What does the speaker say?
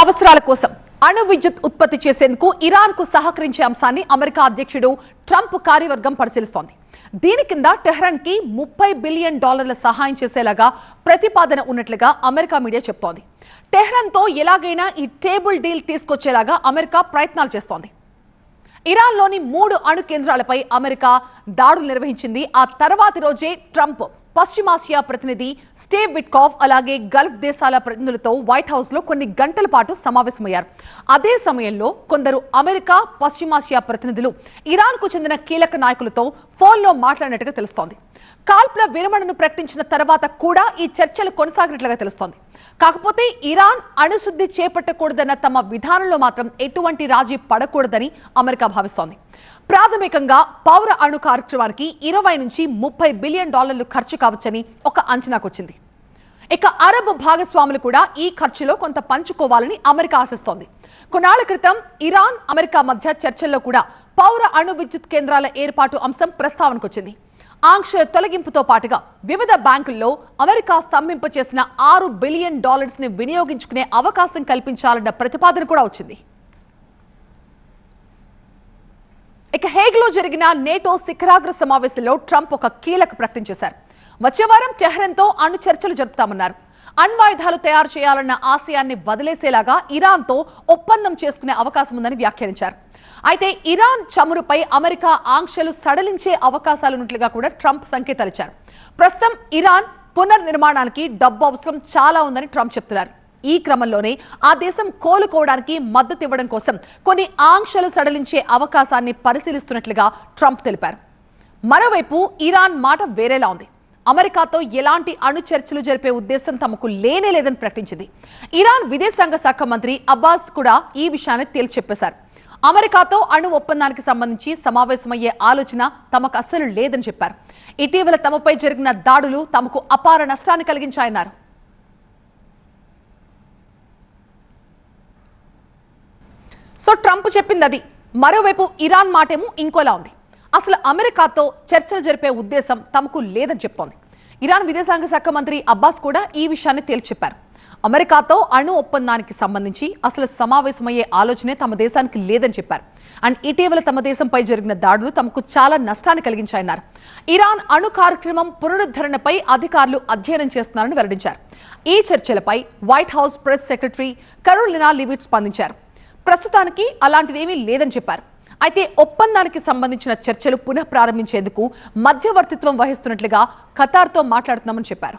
అవసరాల కోసం అణు విద్యుత్ ఉత్పత్తి చేసేందుకు ఇరాన్కు సహకరించే అంశాన్ని అమెరికా అధ్యక్షుడు ట్రంప్ కార్యవర్గం పరిశీలిస్తోంది. దీని కింద టెహ్రాన్కి ముప్పై బిలియన్ డాలర్ల సహాయం చేసేలాగా ప్రతిపాదన ఉన్నట్లుగా అమెరికా మీడియా చెప్తోంది. టెహ్రాన్తో ఎలాగైనా ఈ టేబుల్ డీల్ తీసుకొచ్చేలాగా అమెరికా ప్రయత్నాలు చేస్తోంది. ఇరాన్లోని మూడు అణు కేంద్రాలపై అమెరికా దాడులు నిర్వహించింది. ఆ తర్వాతి రోజే ట్రంప్ పశ్చిమాసియా ప్రతినిధి స్టేవ్ విట్కాఫ్ అలాగే గల్ఫ్ దేశాల ప్రతినిధులతో వైట్ హౌస్లో కొన్ని గంటల పాటు సమావేశమయ్యారు. అదే సమయంలో కొందరు అమెరికా పశ్చిమాసియా ప్రతినిధులు ఇరాన్కు చెందిన కీలక నాయకులతో ఫోన్లో మాట్లాడినట్టుగా తెలుస్తోంది. కాల్పుల విరమణను ప్రకటించిన తర్వాత కూడా ఈ చర్చలు కొనసాగినట్లుగా తెలుస్తోంది. కాకపోతే ఇరాన్ అణుశుద్ధి చేపట్టకూడదన్న తమ విధానంలో మాత్రం ఎటువంటి రాజీ పడకూడదని అమెరికా భావిస్తోంది. ప్రాథమికంగా పౌర అణు కార్యక్రమానికి ఇరవై నుంచి ముప్పై బిలియన్ డాలర్లు ఖర్చు కావచ్చని ఒక అంచనాకొచ్చింది. ఇక అరబ్ భాగస్వాములు కూడా ఈ ఖర్చులో కొంత పంచుకోవాలని అమెరికా ఆశిస్తోంది. కొన్నాళ్ళ క్రితం ఇరాన్ అమెరికా మధ్య చర్చల్లో కూడా పౌర అణు విద్యుత్ కేంద్రాల ఏర్పాటు అంశం ప్రస్తావనకొచ్చింది. ఆంక్షల తొలగింపుతో పాటుగా వివిధ బ్యాంకుల్లో అమెరికా స్తంభింప చేసిన ఆరు బిలియన్ డాలర్స్ని వినియోగించుకునే అవకాశం కల్పించాలన్న ప్రతిపాదన కూడా వచ్చింది. ఇక హేగ్లో జరిగిన నేటో శిఖరాగ్ర సమావేశంలో ట్రంప్ ఒక కీలక ప్రకటన చేశారు. వచ్చే వారం టెహ్రన్తో అణు చర్చలు జరుపుతామన్నారు. అణ్వాయుధాలు తయారు చేయాలన్న ఆశయాన్ని వదిలేసేలాగా ఇరాన్తో ఒప్పందం చేసుకునే అవకాశం ఉందని వ్యాఖ్యానించారు. అయితే ఇరాన్ చమురుపై అమెరికా ఆంక్షలు సడలించే అవకాశాలున్నట్లుగా కూడా ట్రంప్ సంకేతాలిచ్చారు ప్రస్తుతం ఇరాన్ పునర్నిర్మాణానికి డబ్బు అవసరం చాలా ఉందని ట్రంప్ చెప్తున్నారు. ఈ క్రమంలోనే ఆ దేశం కోలుకోవడానికి మద్దతు ఇవ్వడం కోసం కొన్ని ఆంక్షలు సడలించే అవకాశాన్ని పరిశీలిస్తున్నట్లుగా ట్రంప్ తెలిపారు. మరోవైపు ఇరాన్ మాట వేరేలా ఉంది. అమెరికాతో ఎలాంటి అణు చర్చలు జరిపే ఉద్దేశం తమకు లేనే లేదని ప్రకటించింది. ఇరాన్ విదేశాంగ శాఖ మంత్రి అబ్బాస్ కూడా ఈ విషయాన్ని తేల్చెప్పేశారు. అమెరికాతో అణు ఒప్పందానికి సంబంధించి సమావేశమయ్యే ఆలోచన తమకు అస్సలు లేదని చెప్పారు. ఇటీవల తమపై జరిగిన దాడులు తమకు అపార నష్టాన్ని కలిగించాయన్నారు. సో ట్రంప్ చెప్పింది అది. మరోవైపు ఇరాన్ మాటేమో ఇంకోలా ఉంది. అసలు అమెరికాతో చర్చలు జరిపే ఉద్దేశం తమకు లేదని చెప్తోంది. ఇరాన్ విదేశాంగ శాఖ మంత్రి అబ్బాస్ కూడా ఈ విషయాన్ని తేల్చి చెప్పారు అమెరికాతో అణు ఒప్పందానికి సంబంధించి అసలు సమావేశమయ్యే ఆలోచనే తమ దేశానికి లేదని చెప్పారు. అండ్ ఇటీవల తమ దేశంపై జరిగిన దాడులు తమకు చాలా నష్టాన్ని కలిగించాయన్నారు. ఇరాన్ అణు కార్యక్రమం పునరుద్ధరణపై అధికారులు అధ్యయనం చేస్తున్నారని వెల్లడించారు. ఈ చర్చలపై White House press secretary Karoline Leavitt స్పందించారు. ప్రస్తుతానికి అలాంటిదేమీ లేదని చెప్పారు. అయితే ఒప్పందానికి సంబంధించిన చర్చలు పునః ప్రారంభించేందుకు మధ్యవర్తిత్వం వహిస్తున్నట్లుగా ఖతార్తో మాట్లాడుతున్నామని చెప్పారు.